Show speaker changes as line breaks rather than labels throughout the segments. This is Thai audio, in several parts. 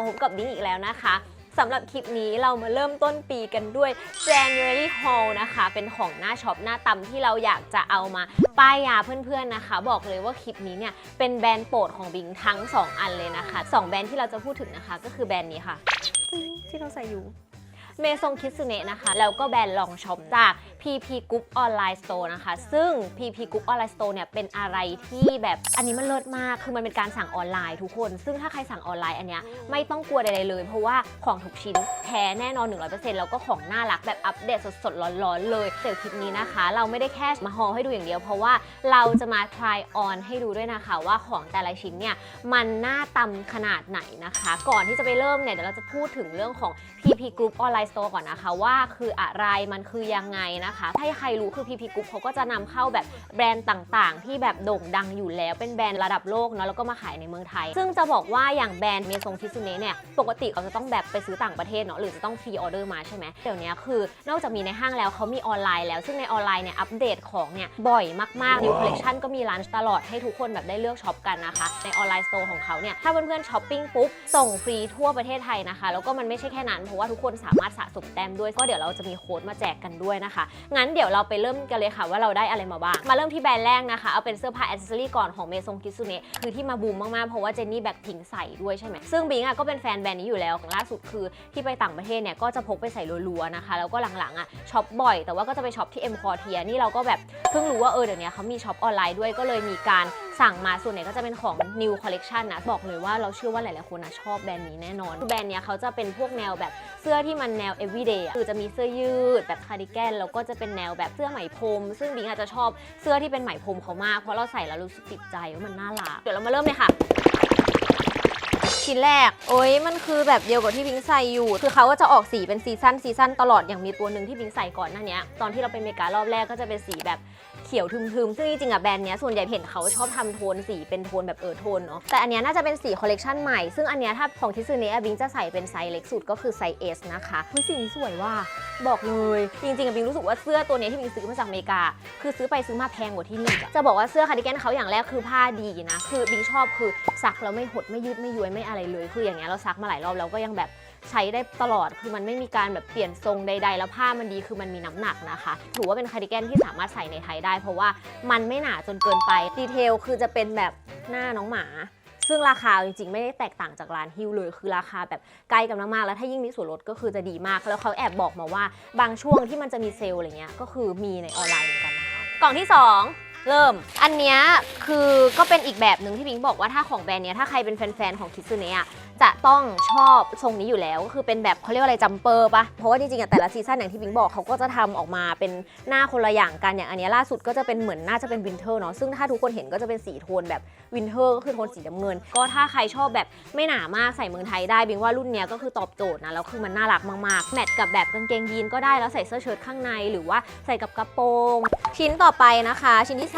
มาพบกับดิ้งอีกแล้วนะคะสำหรับคลิปนี้เรามาเริ่มต้นปีกันด้วย January Haul นะคะ เป็นของหน้าช็อปหน้าตำที่เราอยากจะเอามาป้ายยาเพื่อนๆนะคะ บอกเลยว่าคลิปนี้เนี่ยเป็นแบรนด์โปรดของบิงทั้ง 2 อันเลยนะคะ 2 แบรนด์ที่เราจะพูดถึงนะคะ ก็คือแบรนด์นี้ค่ะ ที่เราใส่อยู่เมซงคิส u เนะนะคะ แล้วก็แบรนด์ลองช็อปจาก PP Group Online Store นะคะ ซึ่ง PP Group Online Store เนี่ยเป็นอะไรที่แบบอันนี้มันเลิศมากคือมันเป็นการสั่งออนไลน์ทุกคน ซึ่งถ้าใครสั่งออนไลน์อันเนี้ยไม่ต้องกลัวใดๆเลย เพราะว่าของทุกชิ้นแท้แน่นอน 100%แล้วก็ของน่ารักแบบอัปเดตสดๆร้อนๆเลยเดี๋ยวคลิปนี้นะคะ เราไม่ได้แค่มาฮอลให้ดูอย่างเดียว เพราะว่าเราจะมา try on ให้ดูด้วยนะคะ ว่าของแต่ละชิ้นเนี่ยมันน่าตำขนาดไหนนะคะ ก่อนที่จะไปเริ่มเนี่ยเดี๋ยวเราจะพูดถึงเรื่องของ PP Group Online Store ก่อนนะคะว่าคืออะไรมันคือยังไงนะคะ ถ้าใครรู้คือ PP Group เขาก็จะนำเข้าแบบแบรนด์ต่างๆ ที่แบบโด่งดังอยู่แล้วเป็นแบรนด์ระดับโลกเนาะแล้วก็มาขายในเมืองไทย ซึ่งจะบอกว่าอย่างแบรนด์เมซงคิซุเนะเนี่ยปกติเราจะต้องแบบไปซื้อต่างประเทศเนาะหรือจะต้องพรีออเดอร์มาใช่ไหมเดี๋ยวนี้คือนอกจากมีในห้างแล้วเขามีออนไลน์แล้ว ซึ่งในออนไลน์เนี่ยอัปเดตของเนี่ยบ่อยมากๆ New Collection ก็มีร้านตลอดให้ทุกคนแบบได้เลือกช็อปกันนะคะ ในออนไลน์สโตร์ของเขาเนี่ยถ้าเพื่อนๆช้อปปิ้งปุ๊บส่งฟรีทั่วประเทศไทยนะคะ แล้วก็มันไม่ใช่แค่นั้นเพราะว่าทุกคนสามารถสะสมแต้มด้วยก็เดี๋ยวเราจะมีโค้ดมาแจกกันด้วยนะคะงั้นเดี๋ยวเราไปเริ่มกันเลยค่ะว่าเราได้อะไรมาบ้าง มาเริ่มที่แบรนด์แรกนะคะ เอาเป็นเสื้อผ้าแอคเซอรี่ก่อนของเมซงกิสุเนะคือที่มาบูมมากๆ เพราะว่าเจนนี่แบ็คพิงใส่ด้วยใช่ไหมซึ่งบิงอะก็เป็นแฟนแบรนด์นี้อยู่แล้วล่าสุดคือที่ไปต่างประเทศเนี่ยก็จะพกไปใส่รัวๆนะคะแล้วก็หลังๆอะช็อปบ่อยแต่ว่าก็จะไปช็อปที่เอ็มคอเทียนี่เราก็แบบเพิ่งรู้ว่าเออเดี๋ยวนี้เขามีช็อปออนไลน์ด้วยก็เลยมีการสั่งมาส่วนใหญ่ก็จะเป็นของ New Collection นะ บอกเลยว่าเราเชื่อว่าหลายๆคนนะชอบแบรนด์นี้แน่นอนคือแบรนด์เนี้ยเขาจะเป็นพวกแนวแบบเสื้อที่มันแนว everyday คือจะมีเสื้อยืดแบบคาร์ดิแกนแล้วก็จะเป็นแนวแบบเสื้อไหมพรม ซึ่งบิงอาจจะชอบเสื้อที่เป็นไหมพรมเขามากเพราะเราใส่แล้วรู้สึกติดใจว่ามันน่ารักเดี๋ยวเรามาเริ่มเลยค่ะชิ้นแรก โอ้ยมันคือแบบเดียวกับที่บิงใส่อยู่ คือเขาก็จะออกสีเป็นซีซันซีซันตลอด อย่างมีตัวหนึ่งที่บิงใส่ก่อนหน้าเนี้ยตอนที่เราไปเมการอบแรกก็จะเป็นสีแบบ ขียวทึมๆ ซึ่งจริงๆอะแบรนด์เนี้ยส่วนใหญ่เห็นเขาชอบทำโทนสีเป็นโทนแบบเออโทนเนาะ แต่อันเนี้ยน่าจะเป็นสีคอลเลกชันใหม่ ซึ่งอันเนี้ยถ้าของทิซ u เนะบิงจะใส่เป็นไซส์เล็กสุดก็คือไซส์ S นะคะเฮ้ยสีนี้สวยว่ะบอกเลย จริงๆอะบิงรู้สึกว่าเสื้อตัวเนี้ยที่บิงซื้อมาจากอเมริกา คือซื้อไปซื้อมาแพงกว่าที่นึกอะจะบอกว่าเสื้อคาร์ดิแกนเขาอย่างแรกคือผ้าดีนะ คือบิงชอบคือซักแล้วไม่หดไม่ยืดไม่ย้วยไม่อะไรเลย คืออย่างเงี้ยเราซักมาหลายรอบแล้วก็ยังแบบ ใช้ได้ตลอดคือมันไม่มีการแบบเปลี่ยนทรงใด ๆ แล้วผ้ามันดีคือมันมีน้ำหนักนะคะถือว่าเป็นคาร์ดิแกนที่สามารถใส่ในไทยได้ เพราะว่ามันไม่หนาจนเกินไปดีเทลคือจะเป็นแบบหน้าน้องหมาซึ่งราคาจริงๆ ไม่ได้แตกต่างจากร้านฮิวเลย คือราคาแบบใกล้กันมากๆ แล้วถ้ายิ่งมีส่วนลดก็คือจะดีมาก แล้วเขาแอบบอกมาว่าบางช่วงที่มันจะมีเซลล์อะไรเงี้ยก็คือมีในออนไลน์เหมือนกันนะคะกล่องที่ 2เริ่ม อันเนี้ยคือก็เป็นอีกแบบหนึ่งที่พิงบอกว่าถ้าของแบรนด์เนี้ยถ้าใครเป็นแฟนๆ ของคิซึเนะ จะต้องชอบทรงนี้อยู่แล้วก็คือเป็นแบบเขาเรียกว่าอะไรจัมเปอร์ปะเพราะว่าจริงๆอะแต่ละซีซั่นอย่างที่พิงบอกเขาก็จะทำออกมาเป็นหน้าคนละอย่างกันอย่างอันนี้ล่าสุดก็จะเป็นเหมือนน่าจะเป็นวินเทอร์เนาะซึ่งถ้าทุกคนเห็นก็จะเป็นสีโทนแบบวินเทอร์ก็คือโทนสีน้ำเงิน ก็ถ้าใครชอบแบบไม่หนามากใส่เมืองไทยได้บิงว่ารุ่นเนี้ยก็คือตอบโจทย์นะแล้วคือมันน่ารักมากๆแมทกับแบบกางเกงยีนก็ได้แล้วใส่เสื้อเชิ้ตข้างในหรือว่าใส่กับกระโปรง ชิ้นต่อไปนะคะ ชิ้นที่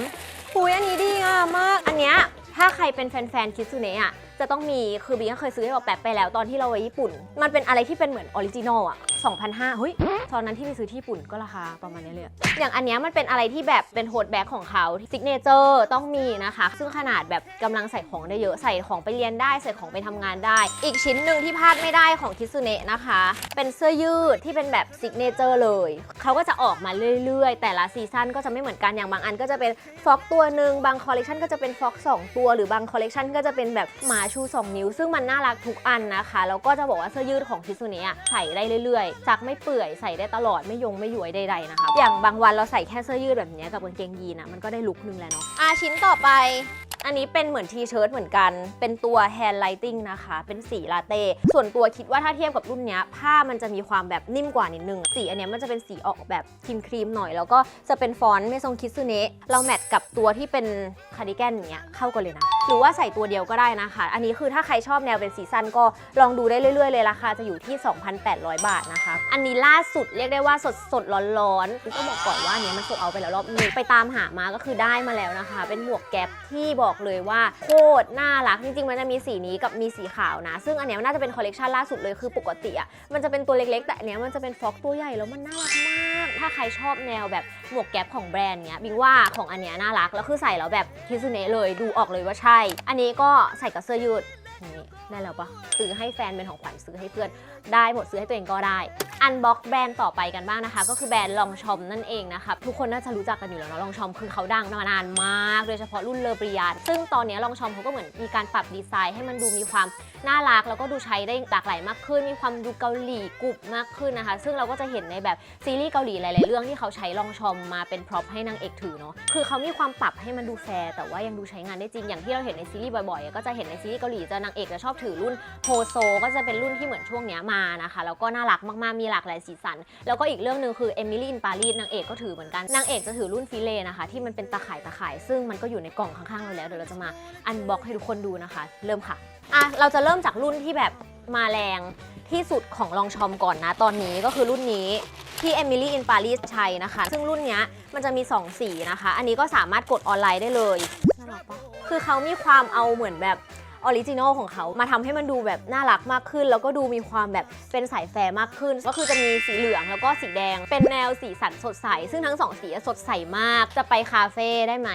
3หุยอันนี้ดีงามมากอันเนี้ยถ้าใครเป็นแฟนๆคิซูเนะอะจะต้องมีคือบิงก็เคยซื้อให้บอกแปะไปแล้วตอนที่เราไปญี่ปุ่น มันเป็นอะไรที่เป็นเหมือนออริจินอลอะ2,500เฮ้ยตอนนั้นที่ไปซื้อที่ญี่ปุ่นก็ราคาประมาณนี้เลย อย่างอันเนี้ยมันเป็นอะไรที่แบบเป็นโฮดแบ็กของเขาซิกเนเจอร์ต้องมีนะคะ ซึ่งขนาดแบบกำลังใส่ของได้เยอะใส่ของไปเรียนได้ใส่ของไปทำงานได้ อีกชิ้นหนึ่งที่พลาดไม่ได้ของคิซูเนะนะคะ เป็นเสื้อยืดที่เป็นแบบซิกเนเจอร์เลยเขาก็จะออกมาเรื่อยๆ แต่ละซีซั่นก็จะไม่เหมือนกันอย่างบางอันก็จะเป็นฟ็อกตัวหนึ่งบางคอลเลกชันก็จะเป็นฟ็อกสองตัวหรือบางคอลเลกชันก็จะเป็นแบบหมาชู 2 นิ้ว ซึ่งมันน่ารักทุกอันนะคะ แล้วก็จะบอกว่าเสื้อยืดของคิซูเนะใส่ได้เรื่อยๆซักไม่เปื่อยใส่ได้ตลอดไม่ยงไม่หยวยใดๆนะคะอย่างบางวันเราใส่แค่เสื้อยืดแบบนี้กับกางเกงยีนอะมันก็ได้ลุคนึงแล้วเนาะอาชิ้นต่อไป อันนี้เป็นเหมือนทีเชิ้ตเหมือนกัน เป็นตัว hand lighting นะคะ เป็นสีลาเต้ ส่วนตัวคิดว่าถ้าเทียบกับรุ่นนี้ผ้ามันจะมีความแบบนิ่มกว่านิดนึง สีอันนี้มันจะเป็นสีออกแบบครีมครีมหน่อย แล้วก็จะเป็นฟอนต์เมซงคิซึเนะเราแมทกับตัวที่เป็นคาร์ดิแกนอย่างเงี้ยเข้ากันเลยนะ หรือว่าใส่ตัวเดียวก็ได้นะคะ อันนี้คือถ้าใครชอบแนวเป็นซีซันก็ลองดูได้เรื่อยๆเลยราคาจะอยู่ที่ 2,800 บาทนะคะ อันนี้ล่าสุดเรียกได้ว่าสดสดๆร้อนๆก็บอกก่อนว่าอันเนี้ยมันโซเอาไปแล้วรอบนึงไปตามหามาก็คือได้มาแล้วนะคะ เป็นหมวกแก๊ปที่บอกเลยว่าโคตรน่ารักจริงๆ มันจะมีสีนี้กับมีสีขาวนะ ซึ่งอันเนี้ยน่าจะเป็นคอลเลกชันล่าสุดเลยคือปกติอะมันจะเป็นตัวเล็กๆ แต่อันเนี้ยมันจะเป็นฟ็อกตัวใหญ่แล้วมันน่ารักมาก ถ้าใครชอบแนวแบบหมวกแก๊ปของแบรนด์เนี้ยบิงว่าของอันเนี้ยน่ารักแล้วคือใส่แล้วแบบคิซูเนะเลยดูออกเลยว่าใช่ อันนี้ก็ใส่กับเสื้อยืดนี่ได้แล้วปะซื้อให้แฟนเป็นของขวัญซื้อให้เพื่อนได้หมดซื้อให้ตัวเองก็ได้อันบ็อกแบรนด์ต่อไปกันบ้างนะคะ ก็คือแบรนด์ลองชอมนั่นเองนะคะทุกคนน่าจะรู้จักกันอยู่แล้วเนาะลองชอมคือเขาดังมานานมากโดยเฉพาะรุ่นเลอปริยาซึ่งตอนนี้ลองชอมเขาก็เหมือนมีการปรับดีไซน์ให้มันดูมีความน่ารักแล้วก็ดูใช้ได้หลากหลายมากขึ้น มีความดูเกาหลีกรุบมากขึ้นนะคะ ซึ่งเราก็จะเห็นในแบบซีรีส์เกาหลีหลายๆเรื่องที่เขาใช้ลองชอมมาเป็นพร็อพให้นางเอกถือเนาะคือเขามีความปรับให้มันดูแฟร์แต่ว่ายังดูใช้งานได้จริงอย่างที่เราเห็นในซีรีส์บ่อยๆ ก็จะเห็นในซีรีส์เกาหลีจะนางเอกจะชอบถือรุ่นโฮโซก็จะเป็นรุ่นที่เหมือนช่วงเนี้ยมานะคะแล้วก็น่ารักมากๆมีหลากหลายสีสัน แล้วก็อีกเรื่องหนึ่งคือเอมิลี่อินปารีสนางเอกก็ถือเหมือนกัน นางเอกจะถือรุ่นฟิเลนะคะ ที่มันเป็นตะข่ายตะข่าย ซึ่งมันก็อยู่ในกล่องข้างๆเราแล้วเดี๋ยวเราจะมาอันบ็อกให้ทุกคนดูนะคะ เริ่มค่ะอะเราจะเริ่มจากรุ่นที่แบบมาแรงที่สุดของลองชอมก่อนนะ ตอนนี้ก็คือรุ่นนี้ที่เอมิลี่อินปารีสใช้นะคะ ซึ่งรุ่นเนี้ยมันจะมี 2 สีนะคะ อันนี้ก็สามารถกดออนไลน์ได้เลยน่ารักปะคือเขามีความเอาเหมือนแบบ ออริจินอลของเขามาทำให้มันดูแบบน่ารักมากขึ้น แล้วก็ดูมีความแบบเป็นสายแฟร์มากขึ้น ก็คือจะมีสีเหลืองแล้วก็สีแดง เป็นแนวสีสันสดใส ซึ่งทั้งสองสีสดใสมาก จะไปคาเฟ่ได้ไหม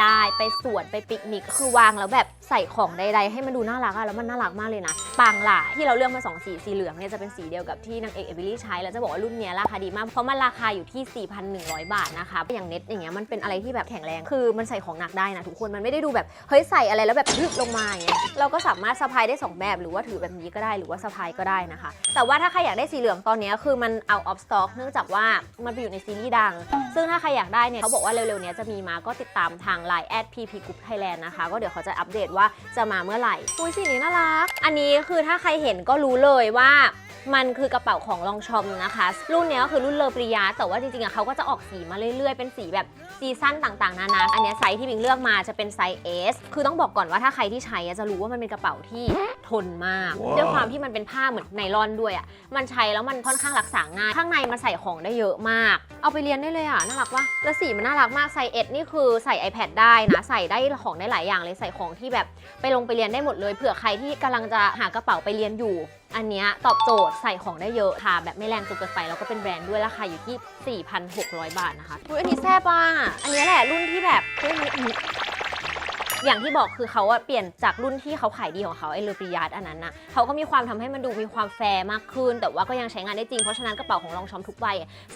ได้ไปสวนไปปิกนิก คือวางแล้วแบบใส่ของใดๆ ให้มันดูน่ารักอะแล้วมันน่ารักมากเลยนะปางหล่าที่เราเลือกมาสองสีสีเหลืองเนี่ยจะเป็นสีเดียวกับที่นางเอกเอมิลี่ใช้แล้วจะบอกว่ารุ่นนี้ราคาดีมากเพราะมันราคาอยู่ที่ 4,100 บาทนะคะอย่างเน็ตอย่างเงี้ยมันเป็นอะไรที่แบบแข็งแรงคือมันใส่ของหนักได้นะทุกคนมันไม่ได้ดูแบบเฮ้ยใส่อะไรแล้วแบบรึบลงมาอย่างเงี้ยเราก็สามารถสะพายได้สองแบบหรือว่าถือแบบนี้ก็ได้หรือว่าสะพายก็ได้นะคะ แต่ว่าถ้าใครอยากได้สีเหลืองตอนนี้คือมันเอาออฟสต็อกเนื่องจากว่ามันไปอยู่ในซีรีส์ดัง ซึ่งถ้าใครอยากได้เนี่ยเขาบอกว่าเร็วๆนี้จะมีมาก็ติดตามทาง Line แอด PP Group Thailand นะคะ ก็เดี๋ยวเขาจะอัปเดตว่าจะมาเมื่อไหร่อุ้ยสีนี้น่ารัก อันนี้คือถ้าใครเห็นก็รู้เลยว่ามันคือกระเป๋าของลองชอมนะคะ รุ่นนี้ก็คือรุ่นเลอปริยาแต่ว่าจริงๆอะเขาก็จะออกสีมาเรื่อยๆ เป็นสีแบบ ซีซั่นต่างๆ นานา อันเนี้ยไซส์ที่บิงเลือกมาจะเป็นไซส์ S คือต้องบอกก่อนว่าถ้าใครที่ใช้อะจะรู้ว่ามันเป็นกระเป๋าที่ทนมาก
ว้าว
ด้วยความที่มันเป็นผ้าเหมือนไนลอนด้วยอะมันใช้แล้วมันค่อนข้างรักษาง่าย ข้างในมันใส่ของได้เยอะมาก เอาไปเรียนได้เลยอะน่ารักวะแล้วสีมันน่ารักมากไซส์ S นี่คือใส่ iPad ได้นะ ใส่ได้ของได้หลายอย่างเลย ใส่ของที่แบบไปลงไปเรียนได้หมดเลย เผื่อใครที่กำลังจะหากระเป๋าไปเรียนอยู่ อันเนี้ยตอบโจทย์ใส่ของได้เยอะค่ะ แบบไม่แรงจนเกินไป แล้วก็เป็นแบรนด์ด้วยราคาอยู่ที่ 4,600 บาทนะคะ อุ๊ยอันนี้แซ่บอะอันนี้แหละรุ่นที่แบบเฮ้ยอย่างที่บอกคือเขาอะเปลี่ยนจากรุ่นที่เขาขายดีของเขาไอ้เลอปริยาร์ดอันนั้นนะเขาก็มีความทำให้มันดูมีความแฟร์มากขึ้น แต่ว่าก็ยังใช้งานได้จริง เพราะฉะนั้นกระเป๋าของลองชอมทุกใบ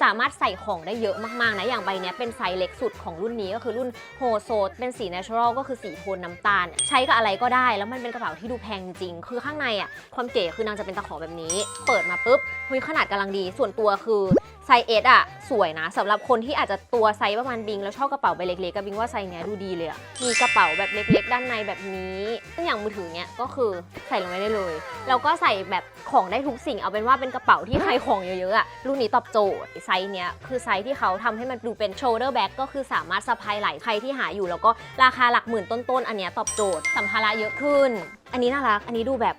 สามารถใส่ของได้เยอะมากๆนะ อย่างใบนี้เป็นไซส์เล็กสุดของรุ่นนี้ก็คือรุ่นโฮโซเป็นสี natural ก็คือสีโทนน้ำตาล ใช้กับอะไรก็ได้ แล้วมันเป็นกระเป๋าที่ดูแพงจริง คือข้างในอะความเก๋คือนางจะเป็นตะขอแบบนี้ เปิดมาปุ๊บหุยขนาดกำลังดี ส่วนตัวคือ ไซส์เอสอะสวยนะสำหรับคนที่อาจจะตัวไซส์ประมาณบิง แล้วชอบกระเป๋าใบเล็กๆกับบิงว่าไซส์เนี้ยดูดีเลยอะมีกระเป๋าแบบเล็ก ๆ ด้านในแบบนี้ซึ่งอย่างมือถือเนี้ยก็คือใส่ลงไปได้เลย แล้วก็ใส่แบบของได้ทุกสิ่ง เอาเป็นว่าเป็นกระเป๋าที่ใครของเยอะๆอะรุ่นนี้ตอบโจทย์ไซส์เนี้ยคือไซส์ที่เขาทำให้มันดูเป็น shoulder bag ก็คือสามารถสะพายไหล่ใครที่หาอยู่ แล้วก็ราคาหลักหมื่นต้นๆอันเนี้ยตอบโจทย์สัมภาระเยอะขึ้น อันนี้น่ารักอันนี้ดูแบบ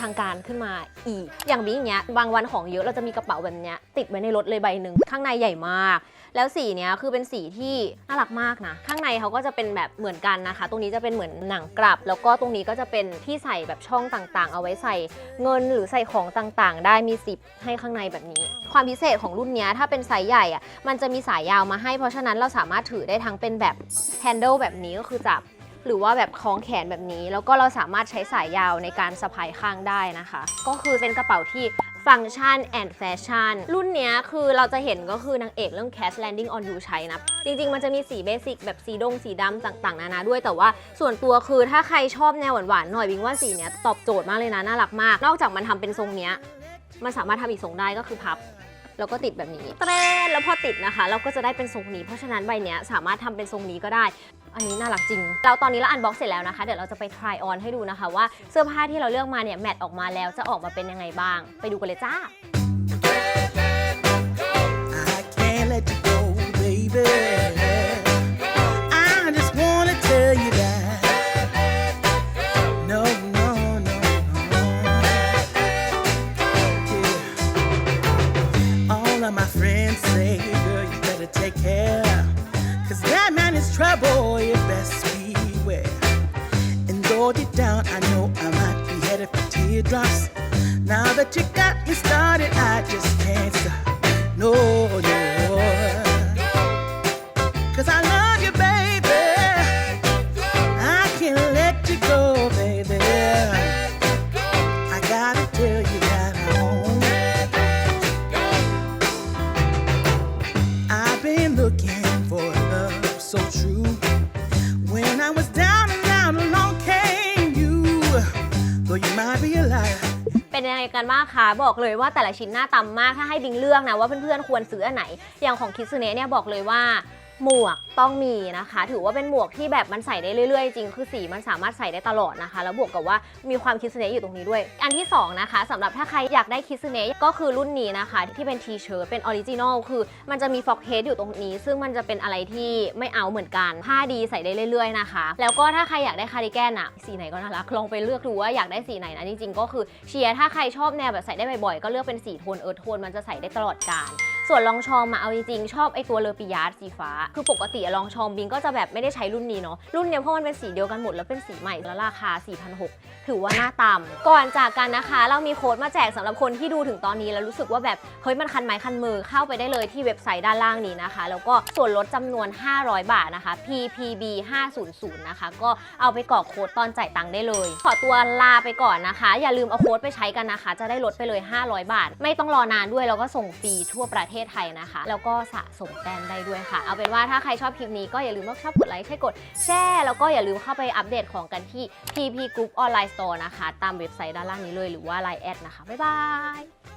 ทางการขึ้นมาอีก อย่างบิงเนี้ยบางวันของเยอะเราจะมีกระเป๋าแบบเนี้ยติดไว้ในรถเลยใบหนึ่งข้างในใหญ่มาก แล้วสีเนี้ยคือเป็นสีที่น่ารักมากนะ ข้างในเขาก็จะเป็นแบบเหมือนกันนะคะ ตรงนี้จะเป็นเหมือนหนังกลับ แล้วก็ตรงนี้ก็จะเป็นที่ใส่แบบช่องต่างๆ เอาไว้ใส่เงินหรือใส่ของต่างๆ ได้มีสิบให้ข้างในแบบนี้ ความพิเศษของรุ่นเนี้ยถ้าเป็นไซส์ใหญ่อะมันจะมีสายยาวมาให้เพราะฉะนั้นเราสามารถถือได้ทั้งเป็นแบบแฮนเดิลแบบนี้ก็คือจับ หรือว่าแบบคล้องแขนแบบนี้ แล้วก็เราสามารถใช้สายยาวในการสะพายข้างได้นะคะ ก็คือเป็นกระเป๋าที่ฟังก์ชันแอนด์แฟชั่นรุ่นนี้คือเราจะเห็นก็คือนางเอกเรื่อง Cash Landing on You ใช้นะ จริง ๆ มันจะมีสีเบสิกแบบสีดงสีดำต่างๆ นานาด้วย แต่ว่าส่วนตัวคือถ้าใครชอบแนวหวานๆ หน่อยวิงว่าสีเนี้ยตอบโจทย์มากเลยนะ น่ารักมาก นอกจากมันทำเป็นทรงเนี้ย มันสามารถทำอีกทรงได้ก็คือพับแล้วก็ติดแบบนี้เตรนแล้วพอติดนะคะ เราก็จะได้เป็นทรงนี้ เพราะฉะนั้นใบเนี้ยสามารถทำเป็นทรงนี้ก็ได้ อันนี้น่ารักจริง เราตอนนี้เราอันบ็อกเสร็จแล้วนะคะ เดี๋ยวเราจะไป try on ให้ดูนะคะว่าเสื้อผ้าที่เราเลือกมาเนี่ยแมทออกมาแล้วจะออกมาเป็นยังไงบ้าง ไปดูกันเลยจ้า
Though deep down, I know I might be headed for teardrops. Now that you got me started, I just can't stop. No, no. Cause I
กันบ้างคะบอกเลยว่าแต่ละชิ้นหน้าตำมากถ้าให้บิงเลือกนะว่าเพื่อนๆควรซื้ออันไหนอย่างของคิสเนะเนี่ยบอกเลยว่า หมวกต้องมีนะคะ ถือว่าเป็นหมวกที่แบบมันใส่ได้เรื่อยๆ จริงคือสีมันสามารถใส่ได้ตลอดนะคะ แล้วบวกกับว่ามีความคิสเนะอยู่ตรงนี้ด้วย อันที่สองนะคะสำหรับถ้าใครอยากได้คิสเนะก็คือรุ่นนี้นะคะ ที่เป็นทีเชิร์ตเป็นออริจินอลคือมันจะมีฟอกเฮดอยู่ตรงนี้ ซึ่งมันจะเป็นอะไรที่ไม่เอาเหมือนกันผ้าดีใส่ได้เรื่อยๆนะคะ แล้วก็ถ้าใครอยากได้คาร์ดิแกนอะสีไหนก็น่ารักลองไปเลือกดูว่าอยากได้สีไหนนะจริงๆก็คือเชียร์ถ้าใครชอบแนวแบบใส่ได้บ่อยๆก็เลือกเป็นสีโทนเอิร์ธโทนมันจะใส่ได้ตลอดกาล ส่วนลองชอมมาเอาจริงๆชอบไอตัวเลอปิยาร์สีฟ้า คือปกติลองชอมบิงก็จะแบบไม่ได้ใช้รุ่นนี้เนาะ รุ่นเนี้ยเพราะมันเป็นสีเดียวกันหมดแล้วเป็นสีใหม่แล้วราคา 4,600 ถือว่าหน้าต่ำก่อนจากกันนะคะ เรามีโค้ดมาแจกสำหรับคนที่ดูถึงตอนนี้แล้วรู้สึกว่าแบบเฮ้ยมันคันไม้คันมือเข้าไปได้เลยที่เว็บไซต์ด้านล่างนี้นะคะ แล้วก็ส่วนลดจำนวน 500 บาทนะคะ ppb 500นะคะก็เอาไปกรอกโค้ดตอนจ่ายตังค์ได้เลย ขอตัวลาไปก่อนนะคะ อย่าลืมเอาโค้ดไปใช้กันนะคะ จะได้ลดไปเลย 500 บาท ไม่ต้องรอนานด้วยแล้วก็ส่งฟรีทั่วประเทศไทยนะคะ แล้วก็สะสมแต้มได้ด้วยค่ะ เอาเป็นว่าถ้าใครชอบคลิปนี้ก็อย่าลืมว่าชอบกดไลค์ใช่กดแชร์แล้วก็อย่าลืมเข้าไปอัปเดตของกันที่ PP Group Online Store นะคะ ตามเว็บไซต์ด้านล่างนี้เลยหรือว่า Line แอดนะคะ บ๊ายบาย